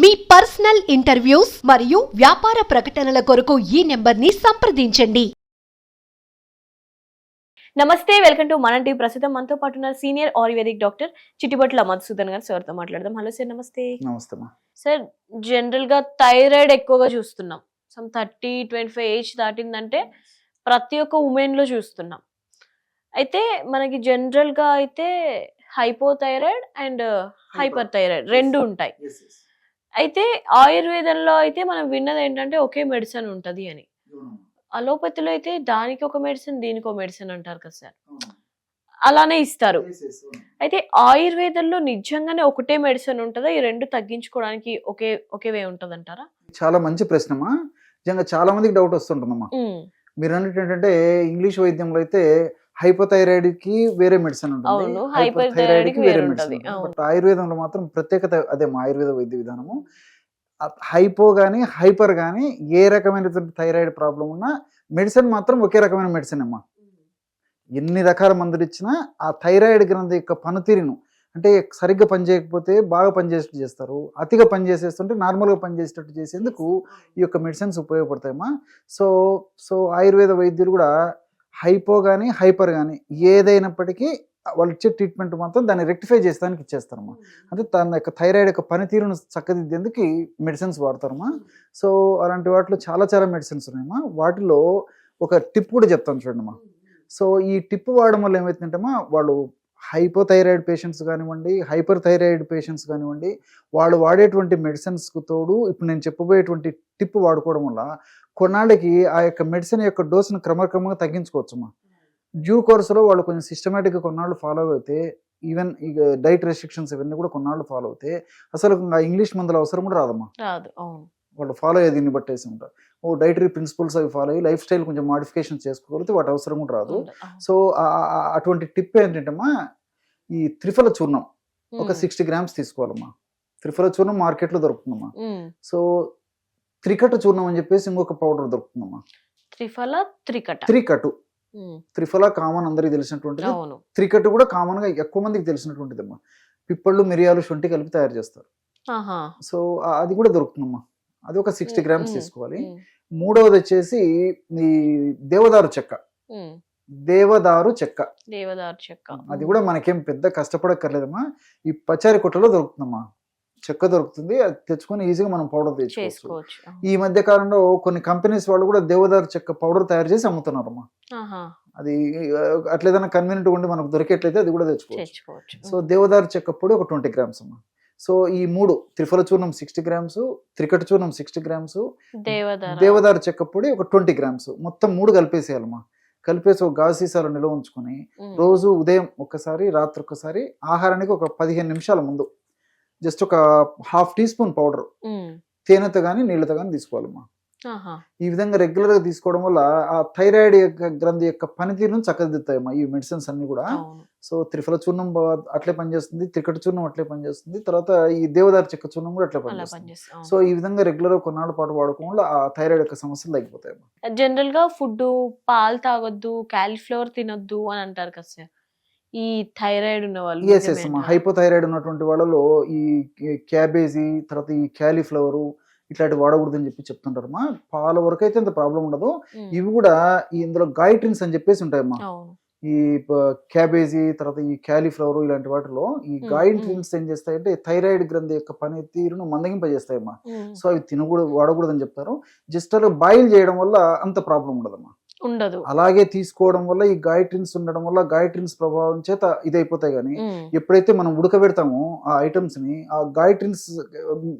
మీ personal interviews మరియు వ్యాపార ప్రకటనల కొరకు ఈ నెంబర్ని సంప్రదించండి. నమస్తే వెల్కమ్ టు మన టీవీ ప్రస్తుతం. మనతో పాటు ఉన్న senior ayurvedic doctor Chittibatla Madhusudan garu సార్తో మాట్లాడదాం. హలో సార్ నమస్తే. నమస్తే సార్ జనరల్గా థైరాయిడ్ ఎక్కువగా చూస్తున్నాం. Some thirty twenty five age దాటిందంటే ప్రతి ఒక్క ఉమెన్లో చూస్తున్నాం. అయితే మనకి జనరల్గా అయితే హైపోథైరాయిడ్ అండ్ హైపర్ థైరాయిడ్ రెండు ఉంటాయి. అయితే ఆయుర్వేదంలో అయితే మనం విన్నది ఏంటంటే ఒకే మెడిసిన్ ఉంటది అని. అలోపతిలో అయితే దానికి ఒక మెడిసిన్ దీనికి ఒక మెడిసిన్ అంటారు కదా సార్. అలానే ఇస్తారు. అయితే ఆయుర్వేదంలో నిజంగానే ఒకటే మెడిసిన్ ఉంటుందా? ఈ రెండు తగ్గించుకోవడానికి ఒకే ఒకే వే ఉంటది అంటారా చాలా మంచి ప్రశ్నమా? నిజంగా చాలా మందికి డౌట్ వస్తుంటుందమ్మా. మీరు అన్నట్టు ఏంటంటే ఇంగ్లీష్ వైద్యంలో అయితే హైపోథైరాయిడ్కి వేరే మెడిసిన్ ఉంటుంది. అవును, hyperthyroid hyperthyroid కి వేరే. అవును. బట్ ఆయుర్వేదంలో మాత్రం ప్రత్యేకత అదే మా ఆయుర్వేద వైద్య విధానము. హైపో గానీ హైపర్ గానీ ఏ రకమైనటువంటి థైరాయిడ్ ప్రాబ్లం ఉన్నా మెడిసిన్ మాత్రం ఒకే రకమైన మెడిసిన్ అమ్మా. ఎన్ని రకాల మందులు ఇచ్చినా ఆ థైరాయిడ్ గ్రంథి యొక్క పనితీరును అంటే సరిగ్గా పనిచేయకపోతే బాగా పనిచేసేట్టు చేస్తారు. అతిగా పనిచేసేస్తుంటే నార్మల్గా పనిచేసేటట్టు చేసేందుకు ఈ యొక్క మెడిసిన్స్ ఉపయోగపడతాయమ్మా. సో సో ఆయుర్వేద వైద్యులు కూడా హైపో కానీ హైపర్ కానీ ఏదైనప్పటికీ వాళ్ళు ఇచ్చే ట్రీట్మెంట్ మాత్రం దాన్ని రెక్టిఫై చేసేదానికి ఇచ్చేస్తారమ్మా. అంటే తన యొక్క థైరాయిడ్ యొక్క పనితీరును చక్కదిద్దేందుకు మెడిసిన్స్ వాడతారమ్మా. సో అలాంటి వాటిలో చాలా చాలా మెడిసిన్స్ ఉన్నాయమ్మా. వాటిలో ఒక టిప్ కూడా చెప్తాను చూడమ్మా సో ఈ టిప్ వాడడం వల్ల ఏమవుతుందంటమ్మా వాళ్ళు హైపోథైరాయిడ్ పేషెంట్స్ కానివ్వండి హైపర్ థైరాయిడ్ పేషెంట్స్ కానివ్వండి వాళ్ళు వాడేటువంటి మెడిసిన్స్కు తోడు ఇప్పుడు నేను చెప్పబోయేటువంటి టిప్ వాడుకోవడం వల్ల కొన్నాళ్ళకి ఆ యొక్క మెడిసిన్ యొక్క డోసును క్రమక్రమంగా తగ్గించుకోవచ్చమ్మా. డ్యూ కోర్సులో వాళ్ళు కొంచెం సిస్టమేటిక్గా కొన్నాళ్ళు ఫాలో అయితే ఈవెన్ ఇక డైట్ రెస్ట్రిక్షన్స్ ఇవన్నీ కూడా కొన్నాళ్ళు ఫాలో అవుతే అసలు ఇంగ్లీష్ మందుల అవసరం కూడా రాదమ్మా. రాదు. అవును. వాళ్ళు ఫాలో అయ్యే దీన్ని బట్టేసి ఉంటారు. ఓ డైటరీ ప్రిన్సిపల్స్ అవి ఫాలో అయ్యి లైఫ్ స్టైల్ కొంచెం మాడిఫికేషన్ చేసుకోగలిగితే వాటి అవసరం కూడా రాదు. సో అటువంటి టిప్ ఏంటంటమ్మా ఈ త్రిఫల చూర్ణం ఒక సిక్స్టీ గ్రామ్స్ తీసుకోవాలమ్మా. త్రిఫల చూర్ణం మార్కెట్లో దొరుకుతుందమ్మా. సో త్రికట చూర్ణం అని చెప్పేసి ఇంకొక పౌడర్ దొరుకుతుందమ్మా. త్రిఫల త్రికట. త్రికటు త్రిఫల కామన్ అందరికి తెలిసినటువంటిది. త్రికటు కూడా కామన్గా ఎక్కువ మందికి తెలిసినటువంటిదమ్మా. పిప్పళ్ళు మిరియాలు శొంఠి కలిపి తయారు చేస్తారు. సో అది కూడా దొరుకుతుందమ్మా. అది ఒక సిక్స్టీ గ్రామ్స్ తీసుకోవాలి. మూడవది వచ్చేసి ఈ దేవదారు చెక్క. దేవదారు చెక్క. దేవదారు చెక్క. అది కూడా మనకేం పెద్ద కష్టపడక్కర్లేదమ్మా. ఈ పచారి కొట్టలో దొరుకుతుందమ్మా. చెక్క దొరుకుతుంది. అది తెచ్చుకొని ఈజీగా మనం పౌడర్ తెచ్చుకోవచ్చు ఈ మధ్య కాలంలో కొన్ని కంపెనీస్ వాళ్ళు కూడా దేవదారు చెక్క పౌడర్ తయారు చేసి అమ్ముతున్నారమ్మా. అది ఆ, అట్లా ఏదైనా కన్వీనియంట్ ఉండి మనకు దొరికేట్లయితే అది కూడా తెచ్చుకోవచ్చు. సో దేవదారు చెక్క పొడి ఒక ట్వంటీ గ్రామ్స్ అమ్మా. సో ఈ మూడు త్రిఫల చూర్ణం సిక్స్టీ గ్రామ్స్ త్రికట చూర్ణం సిక్స్టీ గ్రామ్స్ దేవదారు. చెక్క పొడి ఒక ట్వంటీ గ్రామ్స్. మొత్తం మూడు కలిపేసేయాలమ్మా. కలిపేసి ఒక గాజు సీసాలో నిల్వ ఉంచుకొని రోజు ఉదయం ఒక్కసారి రాత్రి ఒక్కసారి ఆహారానికి ఒక పదిహేను నిమిషాల ముందు. జస్ట్ ఒక హాఫ్ టీ స్పూన్ పౌడర్. తేనెతో కానీ నీళ్ళతో కానీ తీసుకోవాలమ్మా. ఈ విధంగా రెగ్యులర్గా తీసుకోవడం వల్ల ఆ థైరాయిడ్ యొక్క గ్రంథి యొక్క పనితీరును చక్కదిద్దుతాయమ్మా ఈ మెడిసిన్స్ అన్ని కూడా. సో త్రిఫల చూర్ణం అట్లే పనిచేస్తుంది త్రికట చూర్ణం అట్లే పనిచేస్తుంది తర్వాత ఈ దేవదారు చెక్క చూర్ణం కూడా అట్లే పనిచేస్తుంది. పనిచేస్తాం సో ఈ విధంగా రెగ్యులర్గా కొన్నాళ్ళ పాటు వాడుకోవడం వల్ల ఆ థైరాయిడ్ యొక్క సమస్యలు తగ్గిపోతాయి జనరల్గా ఫుడ్ పాలు తాగొద్దు క్యాలీఫ్లవర్ తినొద్దు అని అంటారు కదా సార్ ఈ థైరాయిడ్ ఉన్న వాళ్ళు ఎస్? హైపోథైరాయిడ్ ఉన్నటువంటి వాళ్ళలో ఈ క్యాబేజీ తర్వాత ఈ క్యాలీఫ్లవర్ ఇట్లాంటి వాడకూడదని చెప్పి చెప్తుంటారమ్మా. పాల వరకు అయితే అంత ప్రాబ్లం ఉండదు. ఇవి కూడా ఈ ఇందులో గైట్రిన్స్ అని చెప్పేసి ఉంటాయమ్మా. ఈ క్యాబేజీ తర్వాత ఈ క్యాలీఫ్లవర్ ఇలాంటి వాటిలో ఈ మ్మ్, గైట్రిన్స్ ఏం చేస్తాయంటే థైరాయిడ్ గ్రంథి యొక్క పనితీరును మందగింపజేస్తాయమ్మా. సో అవి తినకూడదు వాడకూడదని చెప్తారు. జస్ట్ అలా బాయిల్ చేయడం వల్ల అంత ప్రాబ్లం ఉండదమ్మా. ఉండదు. అలాగే తీసుకోవడం వల్ల ఈ గైట్రిన్స్ ఉండడం వల్ల గైట్రిన్స్ ప్రభావం చేత ఇదైపోతాయి కానీ ఎప్పుడైతే మనం ఉడకబెడతామో ఆ ఐటమ్స్ని ఆ గైట్రిన్స్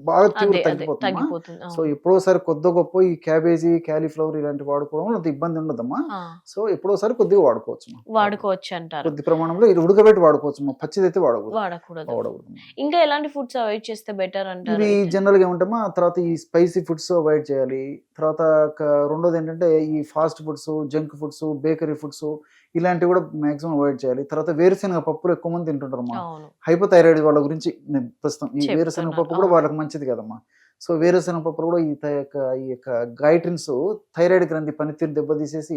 బాగా తీవ్ర తగ్గిపోతుంది? సో. ఎప్పుడోసారి కొద్ది గొప్ప ఈ క్యాబేజీ క్యాలీఫ్లవర్ ఇలాంటి వాడుకోవడం వల్ల అంత ఇబ్బంది ఉండదమ్మా. సో ఎప్పుడోసారి కొద్దిగా వాడుకోవచ్చు వాడుకోవచ్చు అంటారు. కొద్ది ప్రమాణంలో ఇది ఉడకబెట్టి వాడుకోవచ్చు పచ్చిది అయితే వాడకూడదు. వాడకూడదు. ఇంకా ఎలాంటి ఫుడ్స్ అవాయిడ్ చేస్తే బెటర్ అంటారు ఇవి? జనరల్గా ఏమంటామా తర్వాత ఈ స్పైసీ ఫుడ్స్ అవాయిడ్ చేయాలి. తర్వాత రెండోది ఏంటంటే ఈ fast foods junk foods bakery foods ఇలాంటివి కూడా మాక్సిమం అవాయిడ్ చేయాలి. తర్వాత వేరుశనగ పప్పులు ఎక్కువ మంది తింటుంటారమ్మా. హైపోథైరాయిడ్ వాళ్ళ గురించి నేను ప్రస్తుతం ఈ వేరుశనగ పప్పు కూడా. వాళ్ళకి మంచిది కదమ్మా. సో వేరుశనగ పప్పులు కూడా ఈ యొక్క ఈ యొక్క గైట్రిన్స్ థైరాయిడ్ గ్రంథి పనితీరు దెబ్బతీసేసి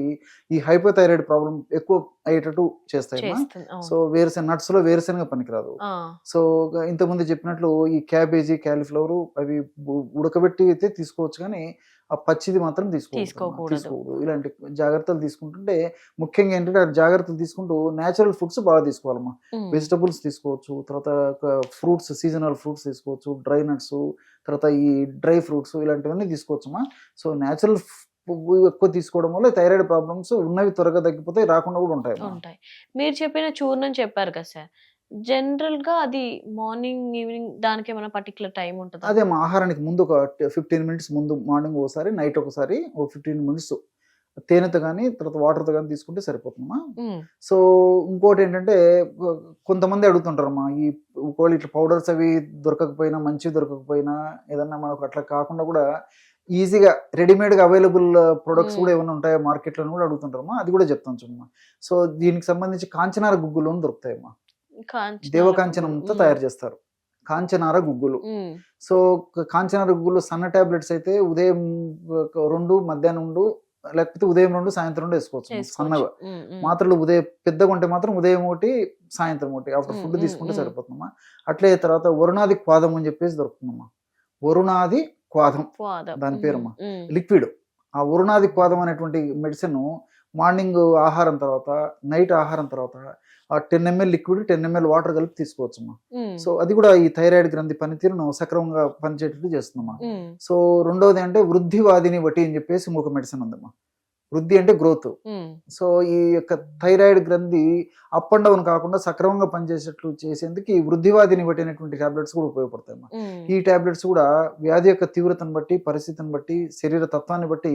ఈ హైపోథైరాయిడ్ ప్రాబ్లం ఎక్కువ అయ్యేటట్టు అవును. సో వేరుశెనగ nuts లో వేరుశెనగ పనికిరాదు. సో ఇంతకుముందు చెప్పినట్లు ఈ క్యాబేజీ క్యాలీఫ్లవర్ అవి ఉడకబెట్టి అయితే తీసుకోవచ్చు కానీ ఆ పచ్చిది మాత్రం తీసుకోకూడదు ఇలాంటి జాగ్రత్తలు తీసుకుంటుంటే ముఖ్యంగా ఏంటంటే జాగ్రత్తలు తీసుకుంటూ నేచురల్ ఫుడ్స్ బాగా తీసుకోవాలమ్మా. వెజిటబుల్స్ తీసుకోవచ్చు తర్వాత ఫ్రూట్స్ సీజనల్ ఫ్రూట్స్ తీసుకోవచ్చు డ్రై నట్స్ తర్వాత ఈ డ్రై ఫ్రూట్స్ ఇలాంటివన్నీ తీసుకోవచ్చమ్మా. సో న్యాచురల్ ఎక్కువ తీసుకోవడం వల్ల థైరాయిడ్ ప్రాబ్లమ్స్ ఉన్నవి త్వరగా తగ్గిపోతాయి రాకుండా కూడా ఉంటాయి ఉంటాయి. మీరు చెప్పిన చూర్ణం చెప్పారు కదా సార్. జనరల్గా అది మార్నింగ్ ఈవినింగ్ దానికి ఏమైనా పర్టికులర్ టైం ఉంటుందా? అదే మా ఆహారానికి ముందు ఒక ఫిఫ్టీన్ మినిట్స్ ముందు మార్నింగ్ ఒకసారి నైట్ ఒకసారి ఒక ఫిఫ్టీన్ మినిట్స్ తేనెతో కానీ తర్వాత వాటర్తో కానీ తీసుకుంటే సరిపోతుందమ్మా. సో ఇంకోటి ఏంటంటే కొంతమంది అడుగుతుంటారమ్మా ఈ ఒకవేళ ఇట్లా పౌడర్స్ అవి దొరకకపోయినా మంచి దొరకకపోయినా ఏదన్నా మనకు అట్లా కాకుండా కూడా ఈజీగా రెడీమేడ్గా అవైలబుల్ ప్రొడక్ట్స్. కూడా ఏమైనా ఉంటాయో మార్కెట్లో కూడా అడుగుతుంటారమ్మా అది కూడా చెప్తాను చూడమ్మా. సో దీనికి సంబంధించి కాంచనార గుగ్గులు దొరుకుతాయమ్మా. దేవకాంచనంతో తయారు చేస్తారు. కాంచనార గుగ్గులు. సో కాంచనార గుగ్గులు సన్న టాబ్లెట్స్ అయితే ఉదయం రెండు మధ్యాహ్నం రెండు లేకపోతే ఉదయం రెండు సాయంత్రం రెండు వేసుకోవచ్చు. సన్నగా. మాత్రలు ఉదయం పెద్దగా ఉంటే మాత్రం ఉదయం ఒకటి సాయంత్రం ఒకటి. ఆఫ్టర్ ఫుడ్ తీసుకుంటే మ్మ్. సరిపోతుందమ్మా. అట్లే తర్వాత వరుణాది క్వాదం అని చెప్పేసి దొరుకుతుందమ్మా. వరుణాది క్వాదం. దాని ఉమ్, పేరమ్మా. ఉమ్, లిక్విడ్. ఆ వరుణాది క్వాదం అనేటువంటి మెడిసిన్ మార్నింగ్ ఆహారం తర్వాత నైట్ ఆహారం తర్వాత ఆ ten ml liquid ten ml water కలిపి తీసుకోవచ్చమ్మా. సో అది కూడా ఈ థైరాయిడ్ గ్రంథి పనితీరును సక్రమంగా పనిచేటట్టు చేస్తుందమ్మా. సో రెండవది అంటే వృద్ధివాదిని వటి అని చెప్పేసి ఇంకొక మెడిసిన్ ఉందమ్మా. వృద్ధి అంటే గ్రోత్ సో ఈ యొక్క థైరాయిడ్ గ్రంథి అప్ అండ్ డౌన్ కాకుండా సక్రమంగా పనిచేసేట్లు చేసేందుకు ఈ వృద్ధివాదిని పట్టినటువంటి టాబ్లెట్స్ కూడా ఉపయోగపడతాయి. ఉమ్, ఈ టాబ్లెట్స్ కూడా వ్యాధి యొక్క తీవ్రతను బట్టి పరిస్థితిని బట్టి శరీర తత్వాన్ని బట్టి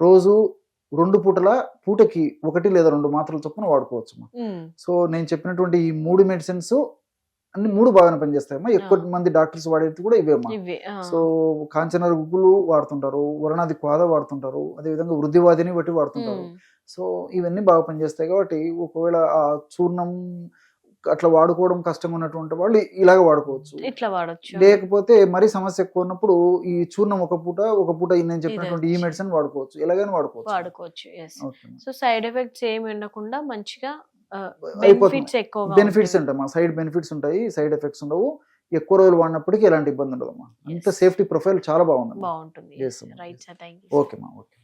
రోజు రెండు పూటల పూటకి ఒకటి లేదా రెండు మాత్రల చొప్పున వాడుకోవచ్చు సో నేను చెప్పినటువంటి ఈ మూడు మెడిసిన్స్ అన్ని మూడు బాగానే పనిచేస్తాయమ్మా. ఎక్కువ మంది డాక్టర్స్ వాడేది కూడా ఇవే అమ్మా ఇవి ఆ, సో కాంచనర గుగ్గులు వాడుతుంటారు వరణాది క్వాద వాడుతుంటారు అదేవిధంగా వృద్ధివాదిని బట్టి వాడుతుంటారు. సో ఇవన్నీ బాగా పనిచేస్తాయి కాబట్టి ఒకవేళ ఆ చూర్ణం అట్లా వాడుకోవడం కష్టంగా ఉన్నటువంటి వాళ్ళు ఇలాగ వాడుకోవచ్చు. ఇట్లా వాడచ్చు. లేకపోతే మరీ సమస్య ఎక్కువ ఉన్నప్పుడు ఈ చూర్ణం ఒక పూట ఒక పూట నేను చెప్పినటువంటి ఈ. మెడిసిన్ వాడుకోవచ్చు. ఎలాగైనా వాడుకోవచ్చు. వాడుకోవచ్చు సో సైడ్ ఎఫెక్ట్స్ ఏమి ఉండకుండా మంచిగా బెనిఫిట్స్ ఉంటాయి. మా సైడ్ బెనిఫిట్స్ ఉంటాయి సైడ్ ఎఫెక్ట్స్ ఉండవు. ఎక్కువ రోజులు వాడినప్పటికీ ఎలాంటి ఇబ్బంది ఉండదు అమ్మా అంత Yes. సేఫ్టీ ప్రొఫైల్ చాలా బాగుంది బాగుంటుంది. ఓకే మా ఓకే.